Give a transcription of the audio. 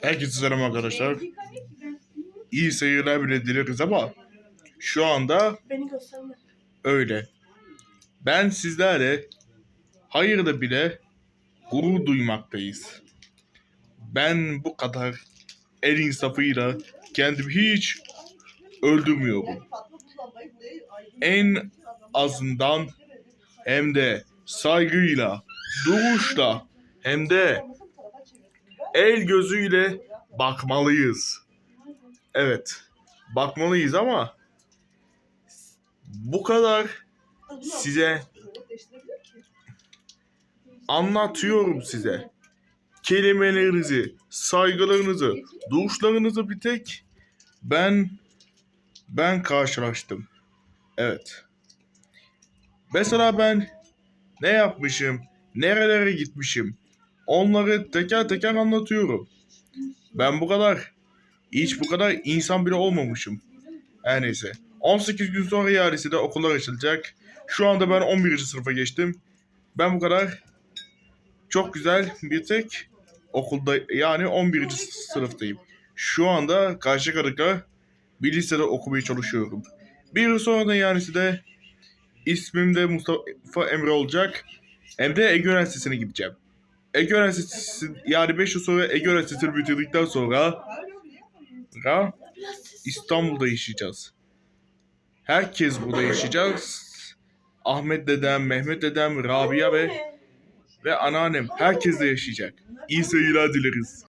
Herkese selam arkadaşlar. İyi seyirler bile dileriz ama şu anda Beni gösterme. öyle. Ben sizlerle hayırda bile gurur duymaktayız. Ben bu kadar el insafıyla kendimi hiç öldürmüyorum. En azından hem de saygıyla, duruşla hem de el gözüyle bakmalıyız. Evet, bakmalıyız ama bu kadar size anlatıyorum size. Kelimelerinizi, saygılarınızı, duruşlarınızı bir tek ben ben karşılaştım. Evet. Mesela ben ne yapmışım, nerelere gitmişim, onları teker teker anlatıyorum. Ben bu kadar, hiç bu kadar insan bile olmamışım. Her neyse. 18 gün sonra yarısı da okullar açılacak. Şu anda ben 11. sınıfa geçtim. Ben bu kadar çok güzel bir tek okulda yani 11. sınıftayım. Şu anda Karşıyaka'da bir lisede okumaya çalışıyorum. Bir yıl sonra da yani de ismim de Mustafa Emre olacak. Hem de Ege Üniversitesi'ne gideceğim. Ege Üniversitesi yani 5 yıl sonra Ege Üniversitesi'ni bitirdikten sonra ra, İstanbul'da yaşayacağız. Herkes burada yaşayacağız. Ahmet dedem, Mehmet dedem, Rabia ve ve anneannem herkes de yaşayacak. İyi seyirler dileriz.